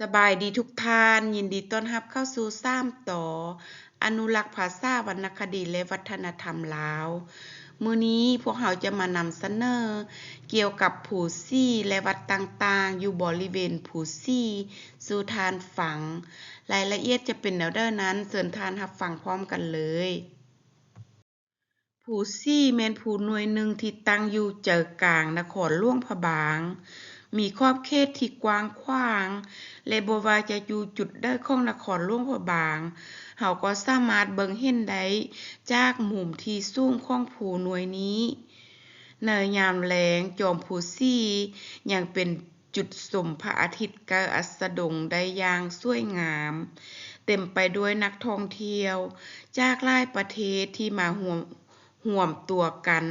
สบายดีทุกท่าน ยินดีต้อนรับเข้าสู่ซ้ำต่อ อนุรักษ์ภาษาวรรณคดีและวัฒนธรรมลาว มื้อนี้พวกเราจะมานำเสนอ เกี่ยวกับผูซี่และวัดต่างๆ อยู่บริเวณผูซี่สู่ทานฝัง รายละเอียดจะเป็นแนวเด้อนั้นเชิญทานรับฟังพร้อมกันเลยผูซี่แมนผูหน่วยหนึ่งที่ตั้งอยู่เจอกลางนครหลวงพะบาง มีขอบเขตที่กว้างขวาง และบ่ว่าจะอยู่จุดใดของนครหลวงพระบางเฮาก็สามารถเบิ่งเห็นได้จากมุมที่สูงของผูหน่วยนี้ในยามแลงจอมผูซี่ยังเป็นจุดสมพระอาทิตย์กอัสดงได้อย่างสวยงาม เต็มไปด้วยนักท่องเที่ยว จากหลายประเทศที่มาร่วม ห่วมตัวกัน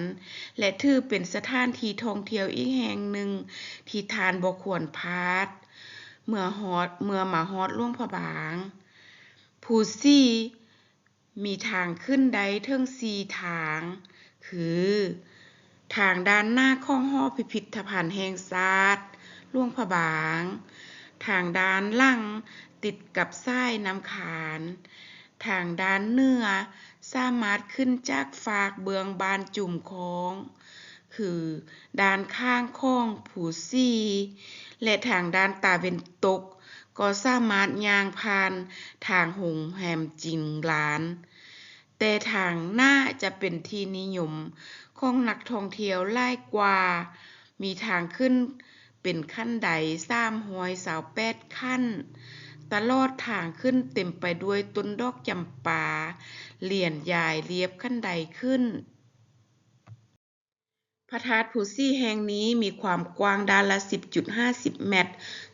และถือเป็นสถานที่ท่องเที่ยวอีกแห่งหนึ่งที่ทานบ่ควรพลาด เมื่อฮอดเมื่อมาฮอดหลวงพบางภูซี่มีทางขึ้นได้ถึง4ทาง คือ ทางด้านหน้าข้องหอพิพิธภัณฑ์แห่งชาติหลวงพบาง ทางด้านหลังติดกับทรายน้ำขาน ทางด้านเนื้อ สามารถขึ้นจากฝากเบืองบานจุ่มของ คือด้านข้างของผูซีและทางด้านตาเวนตก ก็สามารถย่างผ่านทางหงแหมจิงหลาน แต่ทางหน้าจะเป็นที่นิยมของนักท่องเที่ยวหลายกว่า มีทางขึ้นเป็นขั้นได328ขั้น ตลอดทางขึ้นเต็มไปด้วยต้นดอกจำปา เหลี่ยนยายเรียบขั้นใดขึ้น พระธาตุภูซี่แห่งนี้มีความกว้างด้านละ 10.50 เมตร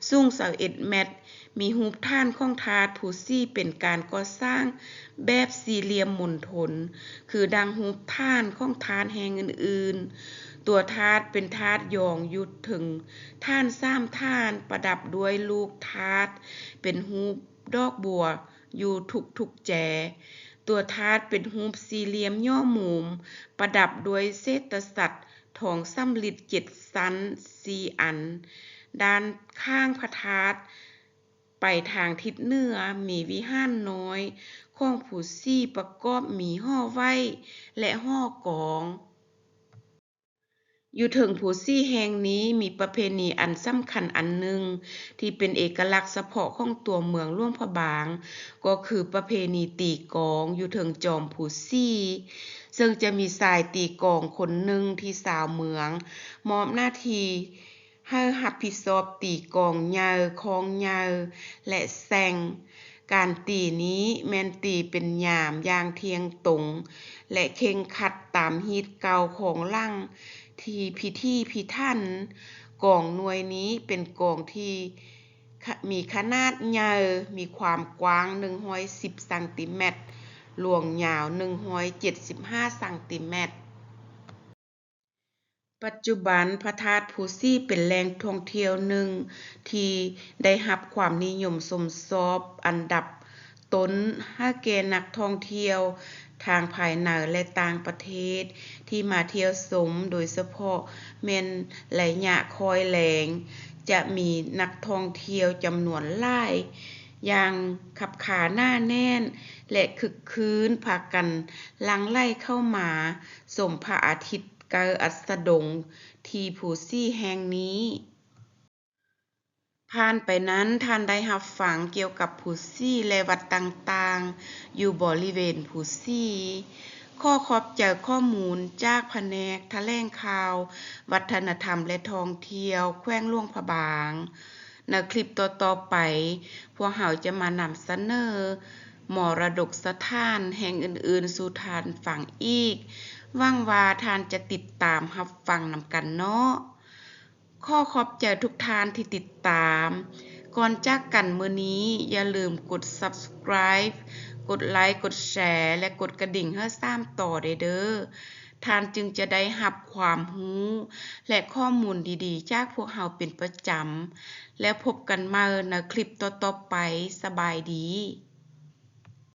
สูง21เมตร มีรูปท่านของทาตุภูซี่เป็นการก่อสร้างแบบสี่เหลี่ยมหมุนทนคือดังรูปท่านของทานแห่งอื่นๆ ตัวทาตุเป็นทาตุยองยุดถึง ท่านสามท่านประดับด้วยลูกทาตุเป็นรูดอกบัว อยู่ทุกๆแจ ตัวทาตุเป็นรูสี่เหลี่ยมย่อมุม ประดับด้วยเศษสัตว์ทองสำริดเจ็ดชั้นสี่อัน ด้านข้างพระธาตุไปทางทิศเหนือมีวิหารน้อย ของผูซี่ประกอบมีห้อไว้ และห้อกอง อยู่ถึงผู้ซี่แห่งนี้มีประเพณีอันสำคัญอันหนึ่งที่เป็นเอกลักษณ์เฉพาะของตัวเมืองหลวงพระบาง ก็คือประเพณีตีกองอยู่ถึงจอมผู้ซี่ ซึ่งจะมีชายตีกองคนหนึ่งที่สาวเมือง มอบหน้าที่ให้รับผิดชอบตีกองใหญ่ของใหญ่และแซงการตีนี้แมนตีเป็นยามอย่างเทียงตรง และเข่งครัดตามฮีตเก่าของลัง ที่พิธีพิถันกลองหน่วยนี้เป็นกลองที่มีขนาดใหญ่มีความกว้าง 110ซังติเมตรหลวงยาว 175ซังติเมตร ปัจจุบันพระธาตุภูซี่เป็นแหล่งท่องเที่ยวหนึ่ง ที่ได้รับความนิยมชมชอบอันดับต้นให้แก่นักท่องเที่ยว ทางภายในและต่างประเทศ ที่มาเที่ยวชมโดยเฉพาะแม่นระยะคอยแหลง จะมีนักท่องเที่ยวจำนวนหลายอย่างคับขาหน้าแน่น และคึกคืนพากันลังไหลเข้ามาชมพระอาทิตย์กอัสดง ที่ภูซี่แห่งนี้ ผ่านไปนั้นท่านได้รับฟังเกี่ยวกับภูซี่และวัดต่างๆ อยู่บริเวณภูซี่ขอขอบใจข้อมูลจากแผนกแถลงข่าว วัฒนธรรมและท่องเที่ยว แขวงหลวงพระบางในคลิปต่อๆไป พวกเราจะมานำเสนอมรดกสถานแห่งอื่นๆ สู่ทานฟังอีกหวังว่าท่านจะติดตามรับฟังนำกันเนาะ ข้อขอบใจทุกท่านที่ติดตาม ก่อนจากกันมือนี้อย่าลืมกด Subscribe กดไลค์กดแชร์และกดกระดิ่งให้ซ้ำต่อได้เด้อท่านจึงจะได้รับความรู้ และข้อมูลดีๆ จากพวกเราเป็นประจำ แล้วพบกันม่ในคลิปต่อๆไปสบายดี